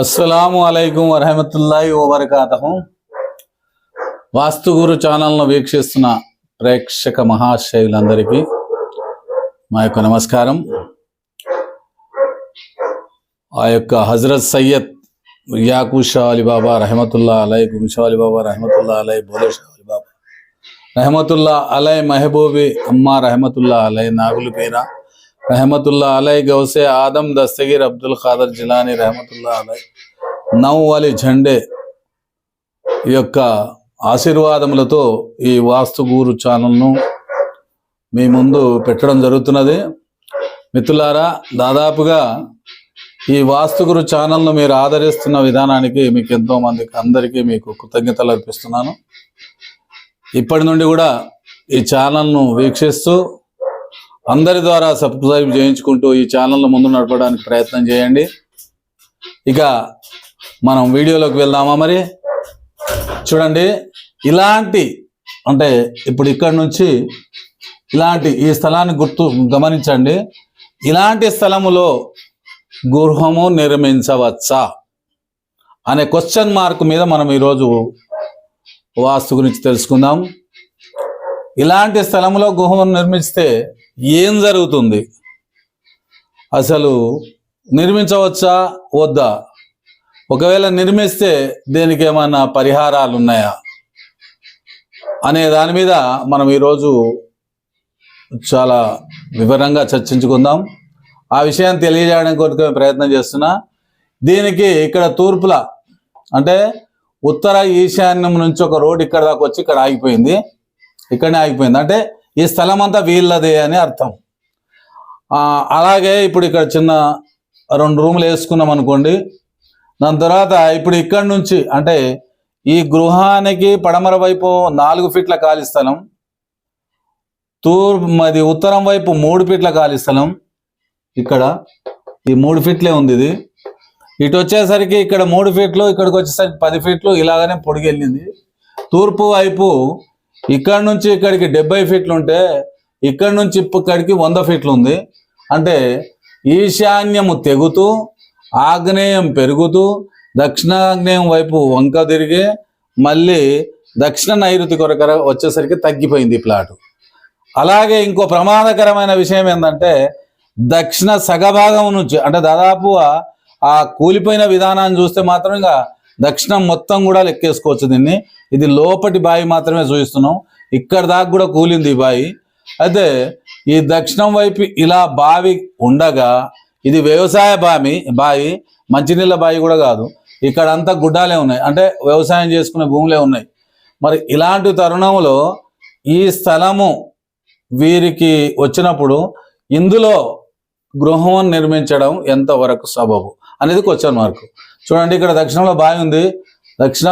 అస్సలాము అలైకుం వరహమతుల్లాhi వబర్కాతహు. వాస్తుగురు ఛానల్ను వీక్షిస్తున్న ప్రేక్షక మహాశైలందరికీ మా యొక్క నమస్కారం. ఆ యొక్క హజరత్ సయ్యద్ యాకూ షా అలీబాబా రహమతుల్లా అలై గుంషా అలీబాబా రహమతుల్లా అలై బోలే షా అలీబాబా రహమతుల్లా అలై మహబూబి అమ్మా రహమతుల్లా అలై నాగులు పేరా. रहमतुल्ला अलय गौसे आदम दस्तगीर అబ్దుల్ ఖాదర్ జిలానీ రహమతుల్లా అలై నవ్ అలీ ఝండే ఈ యొక్క ఆశీర్వాదములతో ఈ వాస్తు గూరు ఛానల్ను మీ ముందు పెట్టడం జరుగుతున్నది మిత్రులారా దాదాపుగా ఈ వాస్తు గురు ఛానల్ను మీరు ఆదరిస్తున్న విధానానికి మీకు ఎంతో మందికి అందరికీ మీకు కృతజ్ఞతలు అర్పిస్తున్నాను ఇప్పటి నుండి కూడా ఈ ఛానల్ను వీక్షిస్తూ అందరి ద్వారా సబ్స్క్రైబ్ చేయించుకుంటూ ఈ ఛానల్ను ముందు నడపడానికి ప్రయత్నం చేయండి. ఇక మనం వీడియోలోకి వెళ్దామా మరి? చూడండి ఇలాంటి అంటే ఇప్పుడు ఇక్కడ నుంచి ఇలాంటి ఈ స్థలాన్ని గుర్తు గమనించండి. ఇలాంటి స్థలములో గృహము నిర్మించవచ్చా? అనే క్వశ్చన్ మార్క్ మీద మనం ఈరోజు వాస్తు గురించి తెలుసుకుందాం. ఇలాంటి స్థలంలో గృహం నిర్మిస్తే ఏం జరుగుతుంది? అసలు నిర్మించవచ్చా? వద్దా? ఒకవేళ నిర్మిస్తే దీనికి ఏమైనా పరిహారాలు ఉన్నాయా అనే దాని మీద మనం ఈరోజు చాలా వివరంగా చర్చించుకుందాం. ఆ విషయాన్ని తెలియజేయడానికి కొరకు ప్రయత్నం చేస్తున్నా. దీనికి ఇక్కడ తూర్పుల అంటే ఉత్తర ఈశాన్యం నుంచి ఒక రోడ్ ఇక్కడ దాకా వచ్చి ఇక్కడ ఆగిపోయింది. ఇక్కడనే ఆగిపోయింది. అంటే ఈ స్థలం అంతా వీళ్ళదే అని అర్థం. అలాగే ఇప్పుడు ఇక్కడ చిన్న రెండు రూములు వేసుకున్నాం అనుకోండి. దాని తర్వాత ఇప్పుడు ఇక్కడ నుంచి అంటే ఈ గృహానికి పడమర వైపు నాలుగు ఫీట్ల ఖాళీ స్థలం తూర్పు అది ఉత్తరం వైపు మూడు ఫీట్ల ఖాళీ స్థలం ఇక్కడ. ఈ మూడు ఫీట్లే ఉంది ఇది. ఇటు వచ్చేసరికి ఇక్కడ మూడు ఫీట్లు ఇక్కడికి వచ్చేసరికి పది ఫీట్లు ఇలాగనే పొడిగి వెళ్ళింది తూర్పు వైపు ఇక్కడ నుంచి ఇక్కడికి డెబ్బై ఫీట్లు ఉంటే ఇక్కడ నుంచి ఇక్కడికి వంద ఫీట్లు ఉంది. అంటే ఈశాన్యము తెగుతూ ఆగ్నేయం పెరుగుతూ దక్షిణాగ్నేయం వైపు వంక తిరిగి మళ్ళీ దక్షిణ నైరుతి కొరక వచ్చేసరికి తగ్గిపోయింది ఈ ప్లాట్. అలాగే ఇంకో ప్రమాదకరమైన విషయం ఏంటంటే దక్షిణ సగభాగం నుంచి అంటే దాదాపు ఆ- ఆ కూలిపోయిన విధానాన్ని చూస్తే మాత్రం ఇంకా దక్షిణం మొత్తం కూడా లెక్కేసుకోవచ్చు దీన్ని. ఇది లోపటి బావి మాత్రమే చూపిస్తున్నాం. ఇక్కడ దాకా కూడా కూలింది ఈ బావి. అయితే ఈ దక్షిణం వైపు ఇలా బావి ఉండగా ఇది వ్యవసాయ బావి బావి మంచినీళ్ళ బావి కూడా కాదు. ఇక్కడ అంతా గుడ్డాలే ఉన్నాయి. అంటే వ్యవసాయం చేసుకునే భూములే ఉన్నాయి. మరి ఇలాంటి తరుణంలో ఈ స్థలము వీరికి వచ్చినప్పుడు ఇందులో గృహం నిర్మించడం ఎంతవరకు సబబు అనేది క్వశ్చన్ మార్క్ చూడండి ఇక్కడ దక్షిణంలో బావి ఉంది. దక్షిణ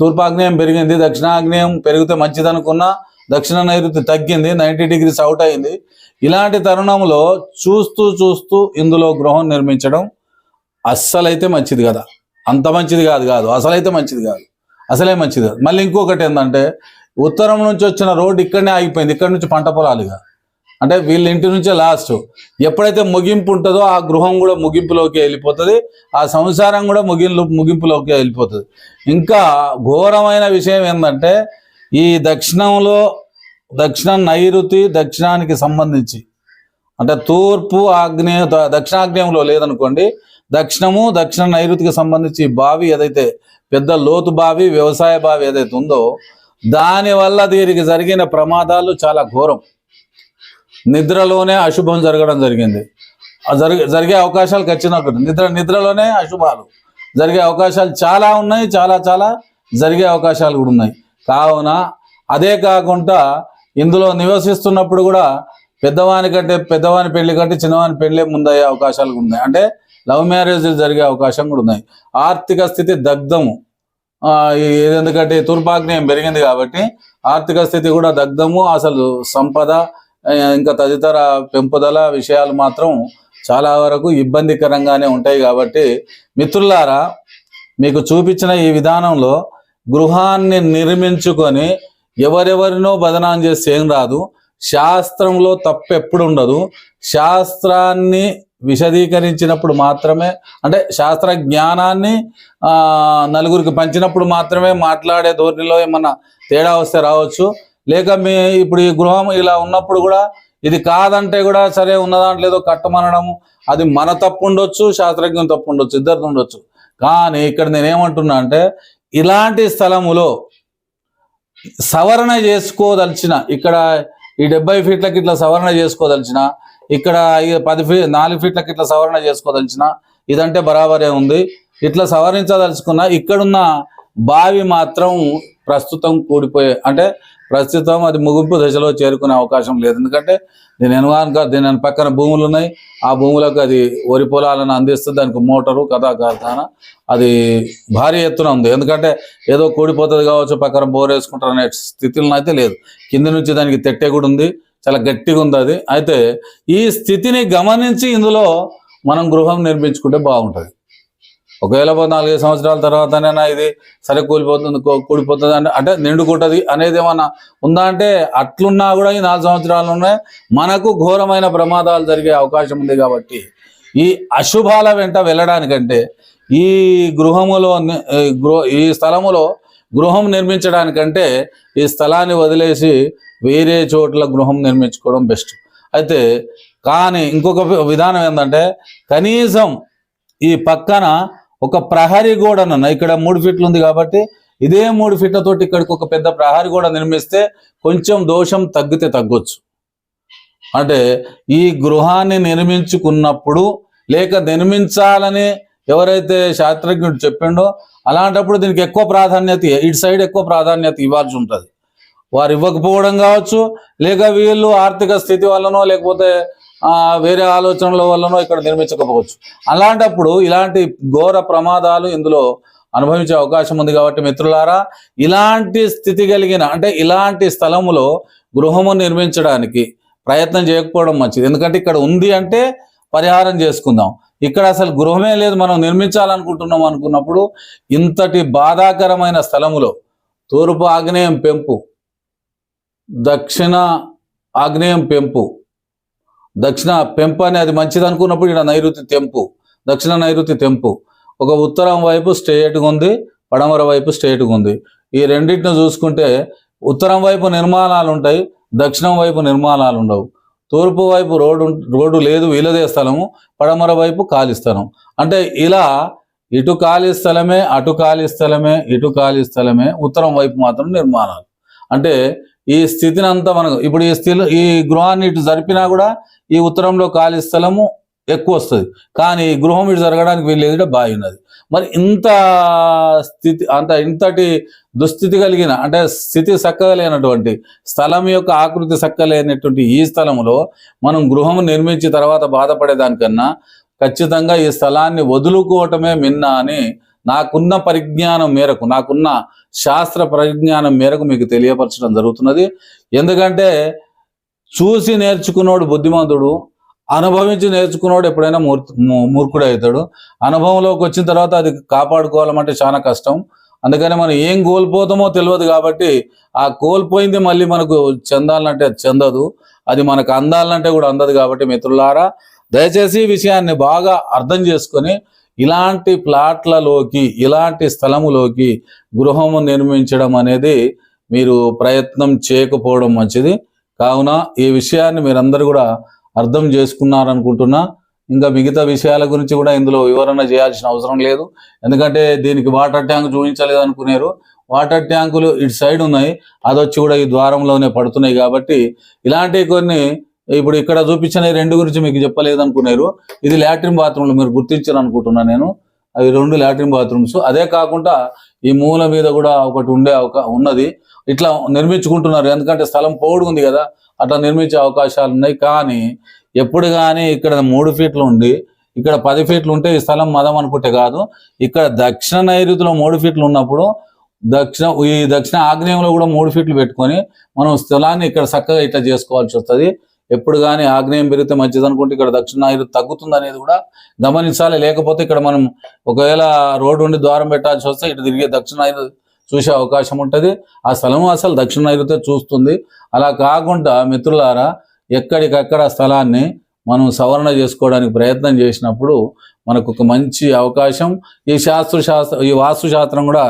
తూర్పాగ్నేయం పెరిగింది. దక్షిణాగ్నేయం పెరిగితే మంచిది అనుకున్నా దక్షిణ నైరుతి తగ్గింది. నైంటీ డిగ్రీస్ అవుట్ అయింది. ఇలాంటి తరుణంలో చూస్తూ చూస్తూ ఇందులో గృహం నిర్మించడం అస్సలైతే మంచిది కదా. అంత మంచిది కాదు కాదు. అసలైతే మంచిది కాదు. అసలే మంచిది మళ్ళీ ఇంకొకటి ఏంటంటే ఉత్తరం నుంచి వచ్చిన రోడ్డు ఇక్కడనే ఆగిపోయింది. ఇక్కడ నుంచి పంట పొలాలుగా అంటే వీళ్ళ ఇంటి నుంచే లాస్ట్ ఎప్పుడైతే ముగింపు ఉంటుందో ఆ గృహం కూడా ముగింపులోకి వెళ్ళిపోతుంది. ఆ సంసారం కూడా ముగింపు ముగింపులోకి వెళ్ళిపోతుంది. ఇంకా ఘోరమైన విషయం ఏంటంటే ఈ దక్షిణంలో దక్షిణ నైరుతి దక్షిణానికి సంబంధించి. అంటే తూర్పు ఆగ్నేయ దక్షిణాగ్నేయంలో లేదనుకోండి దక్షిణము దక్షిణ నైరుతికి సంబంధించి బావి ఏదైతే పెద్ద లోతు బావి వ్యవసాయ బావి ఏదైతే ఉందో దానివల్ల దీనికి జరిగిన ప్రమాదాలు చాలా ఘోరం. నిద్రలోనే అశుభం జరగడం జరిగింది. జరిగే జరిగే అవకాశాలు ఖచ్చితంగా నిద్ర నిద్రలోనే అశుభాలు. జరిగే అవకాశాలు చాలా ఉన్నాయి చాలా చాలా జరిగే అవకాశాలు కూడా ఉన్నాయి. కావున అదే కాకుండా ఇందులో నివసిస్తున్నప్పుడు కూడా పెద్దవాని కంటే పెద్దవాని పెళ్ళి కంటే చిన్నవాని పెళ్ళి ముందయ్యే అవకాశాలు కూడా ఉన్నాయి. అంటే లవ్ మ్యారేజ్ జరిగే అవకాశం కూడా ఉన్నాయి. ఆర్థిక స్థితి దగ్ధము. ఎందుకంటే తూర్పాగ్నేయం పెరిగింది కాబట్టి ఆర్థిక స్థితి కూడా దగ్ధము. అసలు సంపద ఇంకా తదితర పెంపుదల విషయాలు మాత్రం చాలా వరకు ఇబ్బందికరంగానే ఉంటాయి కాబట్టి మిత్రులారా మీకు చూపించిన ఈ విధానంలో గృహాన్ని నిర్మించుకొని ఎవరెవరినో బదనాం చేస్తే ఏం రాదు. శాస్త్రంలో తప్పు ఎప్పుడు ఉండదు శాస్త్రాన్ని విశదీకరించినప్పుడు మాత్రమే అంటే శాస్త్ర జ్ఞానాన్ని నలుగురికి పంచినప్పుడు మాత్రమే మాట్లాడే ధోరణిలో ఏమన్నా తేడా వస్తే రావచ్చు. లేక మీ ఇప్పుడు ఈ గృహం ఇలా ఉన్నప్పుడు కూడా ఇది కాదంటే కూడా సరే ఉన్నదాంట్లో ఏదో కట్టమనడము. అది మన తప్పు ఉండొచ్చు శాస్త్రజ్ఞం తప్పు ఉండొచ్చు ఇద్దరు ఉండొచ్చు. కానీ ఇక్కడ నేనేమంటున్నా అంటే ఇలాంటి స్థలములో సవరణ చేసుకోదలిచిన ఇక్కడ ఈ డెబ్బై ఫీట్లకి ఇట్లా సవరణ చేసుకోదలిచిన ఇక్కడ పది ఫీ నాలుగు ఫీట్లకి ఇట్లా సవరణ చేసుకోదలిచిన ఇదంటే బరాబరే ఉంది. ఇట్లా సవరించదలుచుకున్న ఇక్కడున్న బావి మాత్రం ప్రస్తుతం కూడిపోయే అంటే ప్రస్తుతం అది ముగింపు దశలో చేరుకునే అవకాశం లేదు. ఎందుకంటే దీని ఎనవానుక దీని పక్కన భూములు ఉన్నాయి. ఆ భూములకు అది వరి పొలాలను అందిస్తుంది దానికి మోటారు కథా కార్ఖాన అది భారీ ఎత్తున ఉంది. ఎందుకంటే ఏదో కూడిపోతుంది కావచ్చు పక్కన బోర్ వేసుకుంటారు అనే స్థితిలో అయితే లేదు. కింది నుంచి దానికి తెట్టే కూడా ఉంది. చాలా గట్టిగా ఉంది అది. అయితే ఈ స్థితిని గమనించి ఇందులో మనం గృహం నిర్మించుకుంటే బాగుంటుంది. ఒకవేళ నాలుగైదు సంవత్సరాల తర్వాతనైనా ఇది సరే కూలిపోతుంది కూలిపోతుంది అంటే అంటే నిండుకుంటుంది అనేది ఏమన్నా ఉందా అంటే అట్లున్నా కూడా ఈ నాలుగు సంవత్సరాలు ఉన్నాయి మనకు ఘోరమైన ప్రమాదాలు జరిగే అవకాశం ఉంది కాబట్టి ఈ అశుభాల వెంట వెళ్ళడానికంటే ఈ గృహములో ఈ గృహ ఈ స్థలములో గృహం నిర్మించడానికంటే ఈ స్థలాన్ని వదిలేసి వేరే చోట్ల గృహం నిర్మించుకోవడం బెస్ట్. అయితే కానీ ఇంకొక విధానం ఏంటంటే కనీసం ఈ పక్కన ఒక ప్రహరీ గోడనన్న ఇక్కడ మూడు ఫీట్లు ఉంది కాబట్టి ఇదే మూడు ఫీట్లతోటి ఇక్కడికి ఒక పెద్ద ప్రహరీ గోడ నిర్మిస్తే కొంచెం దోషం తగ్గితే తగ్గొచ్చు. అంటే ఈ గృహాన్ని నిర్మించుకున్నప్పుడు లేక నిర్మించాలని ఎవరైతే శాస్త్రజ్ఞుడు చెప్పిండో అలాంటప్పుడు దీనికి ఎక్కువ ప్రాధాన్యత ఇటు సైడ్ ఎక్కువ ప్రాధాన్యత ఇవ్వాల్సి ఉంటుంది. వారు ఇవ్వకపోవడం కావచ్చు లేక వీళ్ళు ఆర్థిక స్థితి వల్లనో లేకపోతే వేరే ఆలోచనల వల్లనో ఇక్కడ నిర్మించకపోవచ్చు. అలాంటప్పుడు ఇలాంటి ఘోర ప్రమాదాలు ఇందులో అనుభవించే అవకాశం ఉంది కాబట్టి మిత్రులారా ఇలాంటి స్థితి కలిగిన అంటే ఇలాంటి స్థలములో గృహము నిర్మించడానికి ప్రయత్నం చేయకపోవడం మంచిది. ఎందుకంటే ఇక్కడ ఉంది అంటే పరిహారం చేసుకుందాం. ఇక్కడ అసలు గృహమే లేదు మనం నిర్మించాలనుకుంటున్నాం అనుకున్నప్పుడు ఇంతటి బాధాకరమైన స్థలములో తూర్పు ఆగ్నేయం పెంపు దక్షిణ ఆగ్నేయం పెంపు దక్షిణ పెంపు అనేది మంచిది అనుకున్నప్పుడు ఇక్కడ నైరుతి తెంపు దక్షిణ నైరుతి తెంపు. ఒక ఉత్తరం వైపు స్ట్రేట్గా ఉంది పడమర వైపు స్ట్రేట్గా ఉంది. ఈ రెండింటిని చూసుకుంటే ఉత్తరం వైపు నిర్మాణాలు ఉంటాయి దక్షిణం వైపు నిర్మాణాలు ఉండవు. తూర్పు వైపు రోడ్డు ఉం- రోడ్డు లేదు వీలదే స్థలము పడమర వైపు ఖాళీ స్థలం. అంటే ఇలా ఇటు ఖాళీ స్థలమే అటు ఖాళీ స్థలమే ఇటు ఖాళీ స్థలమే ఉత్తరం వైపు మాత్రం నిర్మాణాలు. అంటే ఈ స్థితిని అంతా మనకు ఇప్పుడు ఈ స్థితి ఈ గృహాన్ని ఇటు జరిపినా కూడా ఈ ఉత్తరంలో ఖాళీ స్థలము ఎక్కువ వస్తుంది. కానీ ఈ గృహం ఇటు జరగడానికి వీళ్ళు బావి ఉన్నది. మరి ఇంత స్థితి అంత ఇంతటి దుస్థితి కలిగిన అంటే స్థితి చక్కగలేనటువంటి స్థలం యొక్క ఆకృతి సక్కలేనటువంటి ఈ స్థలంలో మనం గృహం నిర్మించి తర్వాత బాధపడేదానికన్నా ఖచ్చితంగా ఈ స్థలాన్ని వదులుకోవటమే మిన్న అని నాకున్న పరిజ్ఞానం మేరకు నాకున్న శాస్త్ర పరిజ్ఞానం మేరకు మీకు తెలియపరచడం జరుగుతున్నది. ఎందుకంటే చూసి నేర్చుకున్నోడు బుద్ధిమంతుడు అనుభవించి నేర్చుకున్నోడు ఎప్పుడైనా మూర్ మూర్ఖుడు అవుతాడు అనుభవంలోకి వచ్చిన తర్వాత అది కాపాడుకోవాలంటే చాలా కష్టం. అందుకని మనం ఏం కోల్పోతామో తెలియదు కాబట్టి ఆ కోల్పోయింది మళ్ళీ మనకు చెందాలంటే అది చెందదు. అది మనకు అందాలంటే కూడా అందదు కాబట్టి మిత్రులారా దయచేసి ఈ విషయాన్ని బాగా అర్థం చేసుకొని ఇలాంటి ప్లాట్లలోకి ఇలాంటి స్థలములోకి గృహము నిర్మించడం అనేది మీరు ప్రయత్నం చేయకపోవడం మంచిది. కావున ఈ విషయాన్ని మీరందరూ కూడా అర్థం చేసుకున్నారనుకుంటున్నా. ఇంకా మిగతా విషయాల గురించి కూడా ఇందులో వివరణ చేయాల్సిన అవసరం లేదు. ఎందుకంటే దీనికి వాటర్ ట్యాంక్ చూపించలేదు అనుకున్నారు వాటర్ ట్యాంకులు ఇటు సైడ్ ఉన్నాయి. అదొచ్చి కూడా ఈ ద్వారంలోనే పడుతున్నాయి కాబట్టి ఇలాంటి కొన్ని ఇప్పుడు ఇక్కడ చూపించిన ఈ రెండు గురించి మీకు చెప్పలేదు అనుకున్నారు ఇది లాట్రిన్ బాత్రూమ్లు మీరు గుర్తించారు అనుకుంటున్నాను నేను. అవి రెండు లాట్రిన్ బాత్రూమ్స్ అదే కాకుండా ఈ మూల మీద కూడా ఒకటి ఉండే అవకా ఉన్నది. ఇట్లా నిర్మించుకుంటున్నారు. ఎందుకంటే స్థలం పౌడు ఉంది కదా. అట్లా నిర్మించే అవకాశాలు ఉన్నాయి. కానీ ఎప్పుడు కానీ ఇక్కడ మూడు ఫీట్లు ఉండి ఇక్కడ పది ఫీట్లు ఉంటే ఈ స్థలం మదం అనుకుంటే కాదు. ఇక్కడ దక్షిణ నైరుతిలో మూడు ఫీట్లు ఉన్నప్పుడు దక్షిణ ఈ దక్షిణ ఆగ్నేయంలో కూడా మూడు ఫీట్లు పెట్టుకొని మనం స్థలాన్ని ఇక్కడ చక్కగా ఇట్లా చేసుకోవాల్సి వస్తుంది. ఎప్పుడు కానీ ఆగ్నేయం పెరిగితే మంచిది అనుకుంటే ఇక్కడ దక్షిణ తగ్గుతుంది అనేది కూడా గమనించాలి. లేకపోతే ఇక్కడ మనం ఒకవేళ రోడ్డు ఉండి ద్వారం పెట్టాల్సి వస్తే ఇటు తిరిగే దక్షిణ చూసే అవకాశం ఉంటుంది. ఆ స్థలం అసలు దక్షిణ చూస్తుంది. అలా కాకుండా మిత్రులారా ఎక్కడికక్కడ స్థలాన్ని మనం సవరణ చేసుకోవడానికి ప్రయత్నం చేసినప్పుడు మనకు ఒక మంచి అవకాశం. ఈ శాస్త్ర శాస్త్ర ఈ వాస్తు శాస్త్రం కూడా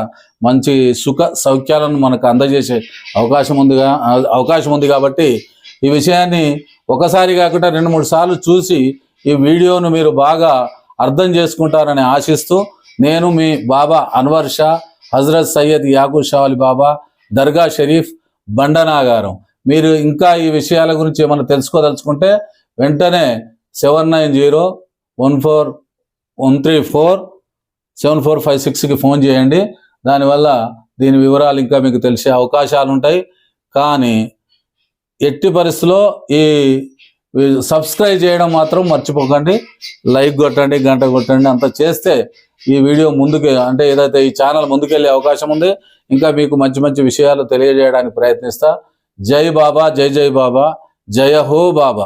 మంచి సుఖ సౌఖ్యాలను మనకు అందజేసే అవకాశం ఉందిగా అవకాశం ఉంది కాబట్టి ఈ విషయాన్ని ఒకసారి కాకుండా రెండు మూడు సార్లు చూసి ఈ వీడియోను మీరు బాగా అర్థం చేసుకుంటారని ఆశిస్తూ నేను మీ బాబా అన్వర్ షా హజరత్ సయ్యద్ యాకూ షా అలీ బాబా దర్గా షరీఫ్ బండనాగారం మీరు ఇంకా ఈ విషయాల గురించి ఏమైనా తెలుసుకోదలుచుకుంటే వెంటనే seven nine zero one four one three four seven four five సిక్స్కి ఫోన్ చేయండి. దానివల్ల దీని వివరాలు ఇంకా మీకు తెలిసే అవకాశాలు ఉంటాయి కానీ ఎట్టి పరిస్థితిలో ఈ సబ్స్క్రైబ్ చేయడం మాత్రం మర్చిపోకండి. లైక్ కొట్టండి గంట కొట్టండి అంత చేస్తే ఈ వీడియో ముందుకు అంటే ఏదైతే ఈ ఛానల్ ముందుకెళ్ళే అవకాశం ఉంది ఇంకా మీకు మంచి మంచి విషయాలు తెలియజేయడానికి ప్రయత్నిస్తా. జై బాబా జై జై బాబా జయ హో బాబా.